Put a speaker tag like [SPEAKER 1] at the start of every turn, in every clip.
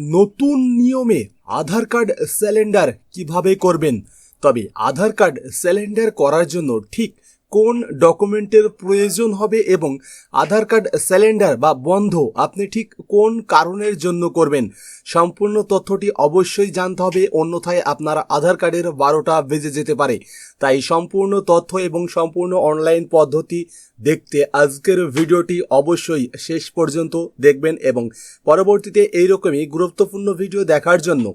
[SPEAKER 1] নতুন নিয়মে আধার card surrender কীভাবে করবেন? তবে আধার কার্ড স্যালেন্ডার করার জন্য ঠিক কোন ডকুমেন্টের প্রয়োজন হবে এবং আধার কার্ড, সিলিন্ডার বা বন্ধ আপনি ঠিক কোন কারণের জন্য করবেন? সম্পূর্ণ তথ্যটি অবশ্যই জানতে হবে, অন্যথায় আপনার আধার কার্ডের বারোটা বেজে যেতে পারে। তাই সম্পূর্ণ তথ্য এবং সম্পূর্ণ অনলাইন পদ্ধতি দেখতে আজকের ভিডিওটি অবশ্যই শেষ পর্যন্ত দেখবেন এবং পরবর্তীতে এইরকমই গুরুত্বপূর্ণ ভিডিও দেখার জন্য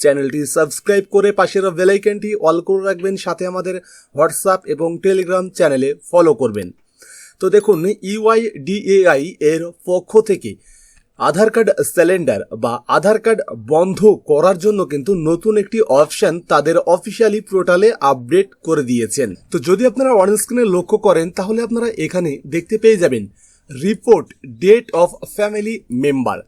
[SPEAKER 1] চ্যানেলটি সাবস্ক্রাইব করে পাশের বেলাইকনটি অল করে রাখবেন, সাথে আমাদের হোয়াটসঅ্যাপ এবং টেলিগ্রাম চ্যানেলে ফলো করবেন। তো দেখুন ইউআইডিএআই এর পক্ষ থেকে আধার কার্ড সিলিন্ডার বা আধার কার্ড বন্ধ করার জন্য কিন্তু নতুন একটি অপশন তাদের অফিসিয়ালি পোর্টালে আপডেট করে দিয়েছেন। তো যদি আপনারা অন স্ক্রিনে লক্ষ্য করেন, তাহলে আপনারা এখানে দেখতে পেয়ে যাবেন report date of family member.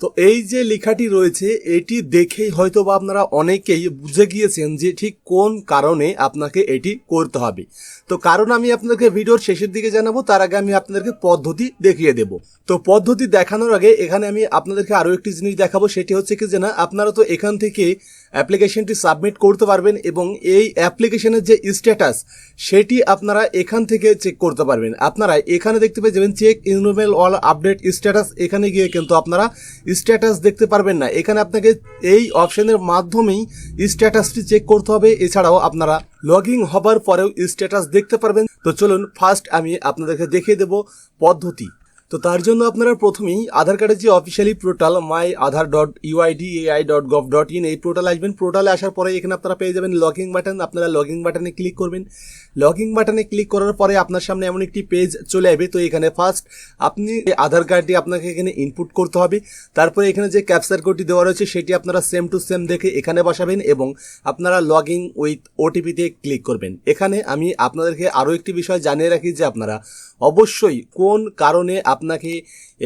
[SPEAKER 1] তো এই যে লেখাটি রয়েছে, এটি দেখেই হয়তো বা আপনারা অনেকেই বুঝে গিয়েছেন যে ঠিক কোন কারণে আপনাকে এটি করতে হবে। তো কারণ আমি আপনাদেরকে ভিডিওর শেষের দিকে জানাব, তার আগে আমি আপনাদেরকে পদ্ধতি দেখিয়ে দেব। তো পদ্ধতি দেখানোর আগে এখানে আমি আপনাদেরকে আরও একটি জিনিস দেখাবো, সেটি হচ্ছে কি যে না, আপনারা তো এখান থেকে অ্যাপ্লিকেশনটি সাবমিট করতে পারবেন এবং এই অ্যাপ্লিকেশনের যে স্ট্যাটাস, সেটি আপনারা এখান থেকে চেক করতে পারবেন। আপনারা এখানে দেখতে পেয়ে যাবেন, check enrolment all update status, এখানে গিয়ে কিন্তু আপনারা স্ট্যাটাস দেখতে পারবেন না। এখানে আপনাকে এই অপশনের মাধ্যমেই স্ট্যাটাসটি চেক করতে হবে। এছাড়াও আপনারা লগ ইন হবার পরেও স্ট্যাটাস দেখতে পারবেন। তো চলুন ফার্স্ট আমি আপনাদেরকে দেখিয়ে দেব পদ্ধতি। তো তার জন্য আপনারা প্রথমেই আধার কার্ডের যে officially portal my Aadhaar dot UIDAI dot gov dot in এই পোর্টালে আসবেন। পোর্টালে আসার পরে এখানে আপনারা পেয়ে যাবেন লগিং বাটন আপনারা লগিং বাটনে ক্লিক করবেন। লগিং বাটনে ক্লিক করার পরে আপনার সামনে এমন একটি পেজ চলে আসবে। তো এখানে ফার্স্ট আপনি আধার কার্ডটি আপনাকে এখানে ইনপুট করতে হবে। তারপরে এখানে যে ক্যাপচার কোডটি দেওয়া রয়েছে, সেটি আপনারা সেম টু সেম দেখে এখানে বসাবেন এবং আপনারা লগ ইন উইথ ওটিপিতে ক্লিক করবেন। এখানে আমি আপনাদেরকে আরও একটি বিষয় জানিয়ে রাখি যে আপনারা অবশ্যই কোন কারণে আপনাকে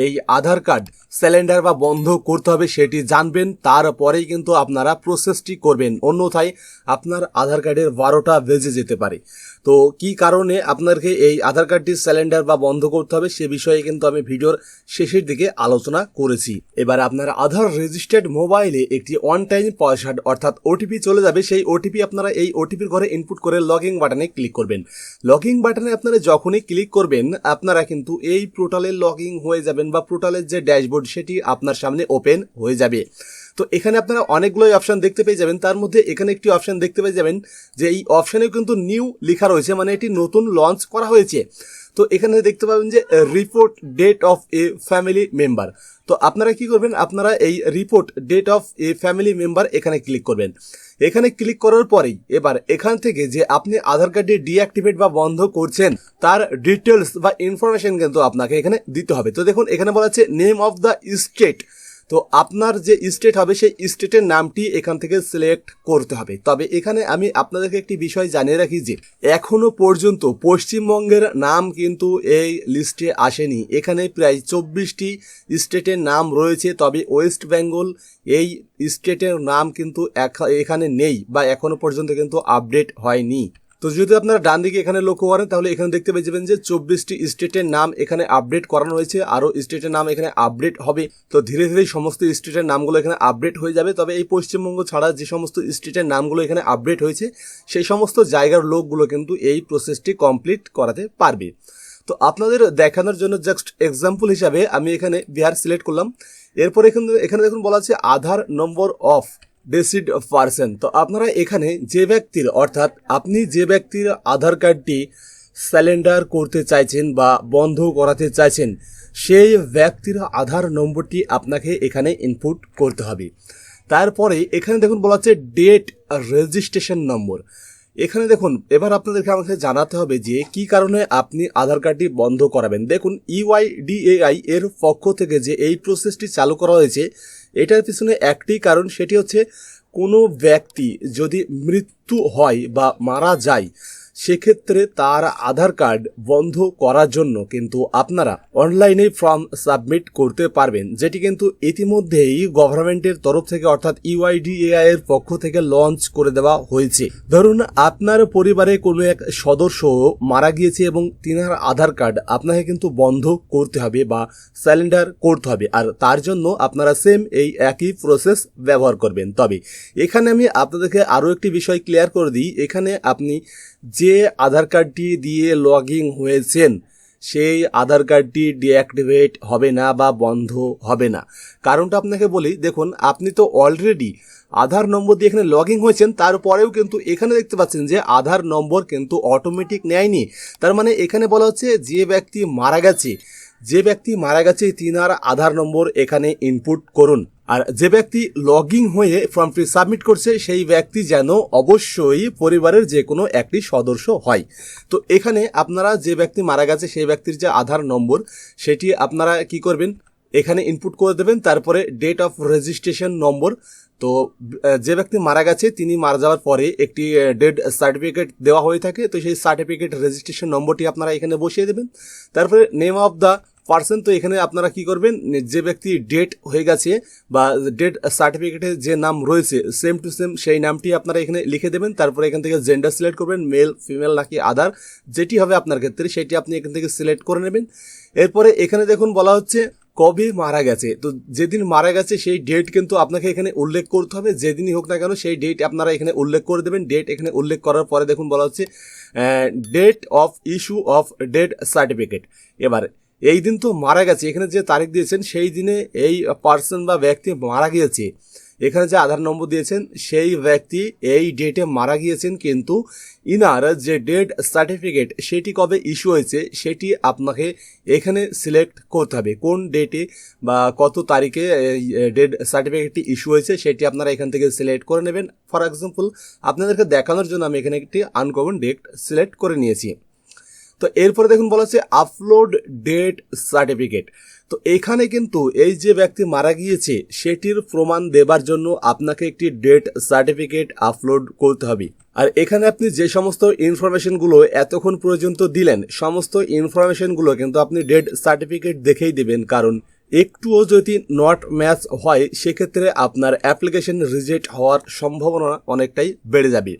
[SPEAKER 1] এই আধার কার্ড সিলিন্ডার বা বন্ধ করতে হবে, সেটি জানবেন। তারপরেই কিন্তু আপনারা প্রসেসটি করবেন। অন্যথায় আপনার আধার কার্ডের বারোটা বেজে যেতে পারে। তো কি কারণে আপনাকে এই আধার কার্ডটি সিলিন্ডার বা বন্ধ করতে হবে, সে বিষয়ে কিন্তু আমি ভিডিওর শেষের দিকে আলোচনা করেছি। এবার আপনার আধার রেজিস্টার্ড মোবাইলে একটি ওয়ান টাইম পাসওয়ার্ড অর্থাৎ ওটিপি চলে যাবে। সেই ওটিপি আপনারা এই ওটিপির ঘরে ইনপুট করে লগিং বাটনে ক্লিক করবেন। লগিং বাটনে আপনারা যখনই ক্লিক করবেন, আপনারা কিন্তু এই পোর্টালে লগিং হয়ে যাবেন বা পোর্টালের যে ড্যাশবোর্ড সেটি আপনার সামনে ওপেন হয়ে যাবে। তো এখানে আপনারা অনেকগুলোই অপশান দেখতে পেয়ে যাবেন। তার মধ্যে এখানে একটি অপশান দেখতে পেয়ে যাবেন যে এই অপশনে কিন্তু নিউ লেখা রয়েছে মানে এটি নতুন লঞ্চ করা হয়েছে। তো এখানে দেখতে পাবেন যে report date of a family member তো আপনারা কি করবেন? আপনারা এই report date of a family member এখানে ক্লিক করবেন। এখানে ক্লিক করার পরেই এবার এখান থেকে যে আপনি আধার কার্ডে ডিঅ্যাক্টিভেট বা বন্ধ করছেন, তার ডিটেলস বা ইনফরমেশন কিন্তু আপনাকে এখানে দিতে হবে। তো দেখুন, এখানে বলা আছে নেম অফ দ্য স্টেট তো আপনার যে স্টেট হবে, সেই স্টেটের নামটি এখান থেকে সিলেক্ট করতে হবে। তবে এখানে আমি আপনাদেরকে একটি বিষয় জানিয়ে রাখি যে, এখনও পর্যন্ত পশ্চিমবঙ্গের নাম কিন্তু এই লিস্টে আসেনি। এখানে প্রায় চব্বিশটি স্টেটের নাম রয়েছে, তবে ওয়েস্ট বেঙ্গল এই স্টেটের নাম কিন্তু এখানে নেই বা এখনও পর্যন্ত কিন্তু আপডেট হয়নি। তো যদি আপনারা ডান দিকে এখানে লক্ষ্য করেন, তাহলে এখানে দেখতে পেয়ে যাবেন যে চব্বিশটি স্টেটের নাম এখানে আপডেট করানো হয়েছে। আরও স্টেটের নাম এখানে আপডেট হবে। তো ধীরে ধীরে সমস্ত স্টেটের নামগুলো এখানে আপডেট হয়ে যাবে। তবে এই পশ্চিমবঙ্গ ছাড়া যে সমস্ত স্টেটের নামগুলো এখানে আপডেট হয়েছে, সেই সমস্ত জায়গার লোকগুলো কিন্তু এই প্রসেসটি কমপ্লিট করাতে পারবে। তো আপনাদের দেখানোর জন্য জাস্ট এক্সাম্পল হিসাবে আমি এখানে বিহার সিলেক্ট করলাম। এরপর এখানে এখানে দেখুন বলা আছে আধার নম্বর অফ ডেসিড পার্সন তো আপনারা এখানে যে ব্যক্তির, অর্থাৎ আপনি যে ব্যক্তির আধার কার্ডটি স্যালেন্ডার করতে চাইছেন বা বন্ধ করাতে চাইছেন, সেই ব্যক্তির আধার নম্বরটি আপনাকে এখানে ইনপুট করতে হবে। তারপরে এখানে দেখুন বলা হচ্ছে ডেট রেজিস্ট্রেশন নম্বর এখানে দেখুন, এবার আপনাদেরকে আমাকে জানাতে হবে যে কি কারণে আপনি আধার কার্ডটি বন্ধ করাবেন। দেখুন E ইউআইডিএআই এর পক্ষ থেকে যে এই প্রসেসটি চালু করা হয়েছে, এটার পিছনে একটি কারণ, সেটি হচ্ছে কোনো ব্যক্তি যদি মৃত্যু হয় বা মারা যায় সেক্ষেত্রে তার আধার কার্ড বন্ধ করার জন্য কিন্তু আপনারা অনলাইনে ফর্ম সাবমিট করতে পারবেন, যেটি কিন্তু ইতিমধ্যেই গভর্নমেন্টের তরফ থেকে অর্থাৎ ইউআইডিএআই এর পক্ষ থেকে লঞ্চ করে দেওয়া হয়েছে। ধরুন, আপনার পরিবারে কোনো এক সদস্য মারা গিয়েছে এবং তিনার আধার কার্ড আপনাকে কিন্তু বন্ধ করতে হবে বা স্যালেন্ডার করতে হবে, আর তার জন্য আপনারা সেম এই একই প্রসেস ব্যবহার করবেন। তবে এখানে আমি আপনাদেরকে আরও একটি বিষয় ক্লিয়ার করে দিই। এখানে আপনি যে আধার কার্ডটি দিয়ে লগ ইন হয়েছেন, সেই আধার কার্ডটি ডিঅ্যাক্টিভেট হবে না বা বন্ধ হবে না। কারণটা আপনাকে বলি, দেখুন, আপনি তো অলরেডি আধার নম্বর দিয়ে এখানে লগ ইন হয়েছেন, তারপরেও কিন্তু এখানে দেখতে পাচ্ছেন যে আধার নম্বর কিন্তু অটোমেটিক নেয়নি। তার মানে এখানে বলা হচ্ছে যে ব্যক্তি মারা গেছে যে ব্যক্তি মারা গেছে তিনার আধার নম্বর এখানে ইনপুট করুন। আর যে ব্যক্তি লগিং হয়ে ফর্মটি সাবমিট করছে, সেই ব্যক্তি যেন অবশ্যই পরিবারের যে কোনো একটি সদস্য হয়। তো এখানে আপনারা যে ব্যক্তি মারা গেছে, সেই ব্যক্তির যে আধার নম্বর, সেটি আপনারা কি করবেন? এখানে ইনপুট করে দেবেন, তারপরে ডেট অফ রেজিস্ট্রেশন নম্বর তো যে ব্যক্তি মারা গেছে, তিনি মারা যাওয়ার পরে একটি ডেড সার্টিফিকেট দেওয়া হয়ে থাকে। তো সেই সার্টিফিকেট রেজিস্ট্রেশন নম্বরটি আপনারা এখানে বসিয়ে দেবেন। তারপরে নেম অফ দ্য পার্সন তো এখানে আপনারা কি করবেন, যে ব্যক্তি ডেট হয়ে গেছে বা ডেট সার্টিফিকেটে যে নাম রয়েছে সেম টু সেম সেই নামটি আপনারা এখানে লিখে দেবেন। তারপরে এখান থেকে জেন্ডার সিলেক্ট করবেন মেল ফিমেল নাকি আদার যেটি হবে আপনার ক্ষেত্রে, সেটি আপনি এখান থেকে সিলেক্ট করে নেবেন। এরপরে এখানে দেখুন বলা হচ্ছে কবে মারা গেছে? তো যেদিন মারা গেছে, সেই ডেট কিন্তু আপনাকে এখানে উল্লেখ করতে হবে। যেদিনই হোক না কেন, সেই ডেট আপনারা এখানে উল্লেখ করে দেবেন। ডেট এখানে উল্লেখ করার পরে দেখুন, বলা হচ্ছে date of issue of date certificate এবার, এই দিন তো মারা গেছে। এখানে যে তারিখ দিয়েছেন, সেই দিনে এই পার্সন বা ব্যক্তি মারা গিয়েছে। এখানে যে আধার নম্বর দিয়েছেন, সেই ব্যক্তি এই ডেটে মারা গিয়েছেন কিন্তু ইনার যে ডেট সার্টিফিকেট সেটি কবে ইস্যু হয়েছে সেটি আপনাকে এখানে সিলেক্ট করতে হবে। কোন ডেটে বা কত তারিখে ডেট সার্টিফিকেটটি ইস্যু হয়েছে সেটি আপনারা এখান থেকে সিলেক্ট করে নেবেন। ফর এক্সাম্পল আপনাদেরকে দেখানোর জন্য আমি এখানে একটি আনকমন ডেট সিলেক্ট করে নিয়েছি। তো এরপরে দেখুন বলা হচ্ছে আপলোড ডেট সার্টিফিকেট তো এখানে কিন্তু এই যে ব্যক্তি মারা গিয়েছে, সেটির প্রমাণ দেবার জন্য আপনাকে একটি ডেট সার্টিফিকেট আপলোড করতে হবে। আর এখানে আপনি যে সমস্ত ইনফরমেশনগুলো এতক্ষণ পর্যন্ত দিলেন, সমস্ত ইনফরমেশনগুলো কিন্তু আপনি ডেট সার্টিফিকেট দেখেই দেবেন। কারণ একটুও যদি নট ম্যাচ হয়, সেক্ষেত্রে আপনার অ্যাপ্লিকেশন রিজেক্ট হওয়ার সম্ভাবনা অনেকটাই বেড়ে যাবে।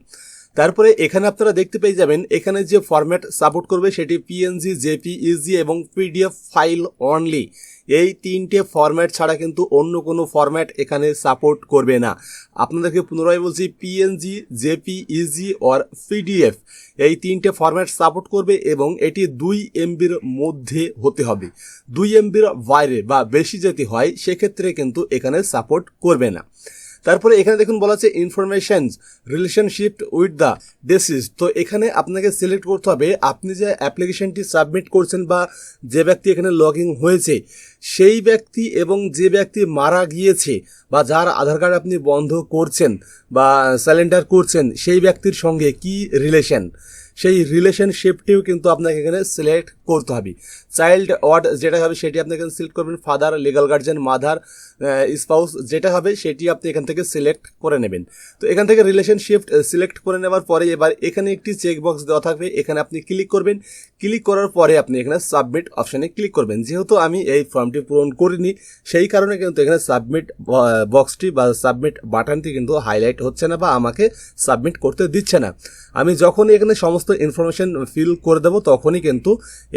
[SPEAKER 1] তারপরে এখানে আপনারা দেখতে পেয়ে যাবেন, এখানে যে ফরম্যাট সাপোর্ট করবে সেটি পিএনজি জেপি ইজি এবং পিডিএফ ফাইল অনলি এই তিনটে ফরম্যাট ছাড়া কিন্তু অন্য কোনো ফরম্যাট এখানে সাপোর্ট করবে না। আপনাদেরকে পুনরায় বলছি PNG JPEG or PDF এই তিনটে ফরম্যাট সাপোর্ট করবে এবং এটি দুই এমবির মধ্যে হতে হবে। দুই এমবির বাইরে বা বেশি যদি হয়, সেক্ষেত্রে কিন্তু এখানে সাপোর্ট করবে না। তারপরে এখানে দেখুন বলা আছে information relationship with the disease তো এখানে আপনাকে সিলেক্ট করতে হবে, আপনি যে অ্যাপ্লিকেশনটি সাবমিট করছেন বা যে ব্যক্তি এখানে লগ ইন হয়েছে, সেই ব্যক্তি এবং যে ব্যক্তি মারা গিয়েছে বা যার আধার কার্ড আপনি বন্ধ করছেন বা স্যালেন্ডার করছেন, সেই ব্যক্তির সঙ্গে কি রিলেশন সেই রিলেশনশিপটিও কিন্তু আপনাকে এখানে সিলেক্ট করতে হবে। চাইল্ড ওয়ার্ড যেটা হবে সেটি আপনি এখানে সিলেক্ট করবেন father legal guardian mother spouse যেটা হবে সেটি আপনি এখান থেকে সিলেক্ট করে নেবেন। তো এখান থেকে রিলেশনশিপ সিলেক্ট করে নেওয়ার পরে এবার এখানে একটি চেক বক্স দেওয়া থাকবে। এখানে আপনি ক্লিক করবেন। ক্লিক করার পরে আপনি এখানে সাবমিট অপশানে ক্লিক করবেন। যেহেতু আমি এই ফর্মটি পূরণ করিনি, সেই কারণে কিন্তু এখানে সাবমিট বক্সটি বা সাবমিট বাটনটি কিন্তু হাইলাইট হচ্ছে না বা আমাকে সাবমিট করতে দিচ্ছে না। আমি যখনই এখানে সমস্ত ইনফরমেশন ফিল করে দেবো, তখনই কিন্তু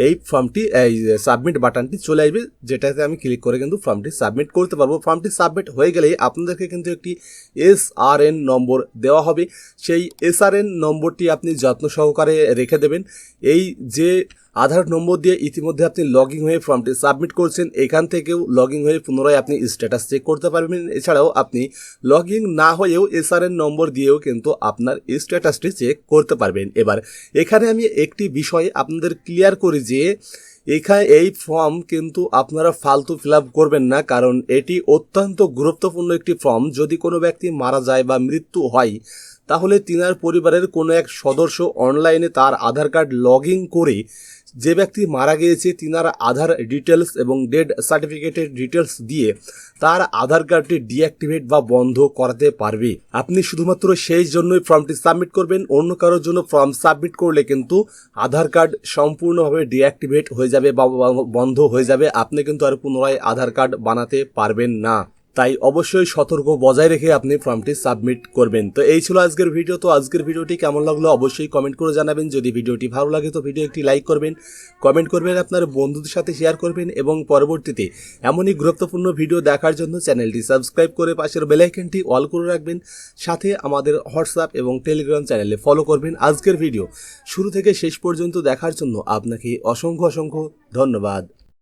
[SPEAKER 1] এই ফর্মটি এই সাবমিট বাটনটি চলে আসবে, যেটাতে আমি ক্লিক করে কিন্তু ফর্মটি সাবমিট করতে পারব। ফর্মটি সাবমিট হয়ে গেলেই আপনাদেরকে কিন্তু একটি এস আর এন নম্বর দেওয়া হবে। সেই এস আর এন নম্বরটি আপনি যত্ন সহকারে রেখে দেবেন। এই যে আধার নম্বর দিয়ে ইতিমধ্যে আপনি লগ ইন হয়ে ফর্মটি সাবমিট করছেন, এখান থেকেও লগ ইন হয়ে পুনরায় আপনি স্ট্যাটাস চেক করতে পারবেন। এছাড়াও আপনি লগ ইন না হয়েও এসআরএন নম্বর দিয়েও কিন্তু আপনার স্ট্যাটাসটি চেক করতে পারবেন। এবার এখানে আমি একটি বিষয় আপনাদের ক্লিয়ার করি যে এখানে এই ফর্ম কিন্তু আপনারা ফালতু ফিল করবেন না, কারণ এটি অত্যন্ত গুরুত্বপূর্ণ একটি ফর্ম যদি কোনো ব্যক্তি মারা যায় বা মৃত্যু হয় তাহলে তিনার পরিবারের কোনো এক সদস্য অনলাইনে তার আধার কার্ড লগ ইন করে যে ব্যক্তি মারা গিয়েছে তিনার আধার ডিটেলস এবং ডেড সার্টিফিকেটের ডিটেলস দিয়ে তার আধার কার্ডটি ডিঅ্যাক্টিভেট বা বন্ধ করাতে পারবে। আপনি শুধুমাত্র সেই জন্যই ফর্মটি সাবমিট করবেন, অন্য কারোর জন্য ফর্ম সাবমিট করলে কিন্তু আধার কার্ড সম্পূর্ণভাবে ডিঅ্যাক্টিভেট হয়ে যাবে বা বা- বন্ধ হয়ে যাবে। আপনি কিন্তু আর পুনরায় আধার কার্ড বানাতে পারবেন না। তাই অবশ্যই সতর্ক বজায় রেখে আপনি ফর্মটি সাবমিট করবেন। তো এই ছিল আজকের ভিডিও। তো আজকের ভিডিওটি কেমন লাগল অবশ্যই কমেন্ট করে জানাবেন। যদি ভিডিওটি ভালো লাগে তো ভিডিও একটি লাইক করবেন। কমেন্ট করবেন, আপনার বন্ধুদের সাথে শেয়ার করবেন এবং পরবর্তীতে এমনই গুরুত্বপূর্ণ ভিডিও দেখার জন্য চ্যানেলটি সাবস্ক্রাইব করে পাশের বেলাইকনটি অল করে রাখবেন। সাথে আমাদের হোয়াটসঅ্যাপ এবং টেলিগ্রাম চ্যানেলে ফলো করবেন আজকের ভিডিও। শুরু থেকে শেষ পর্যন্ত দেখার জন্য আপনাকে অসংখ্য অসংখ্য ধন্যবাদ।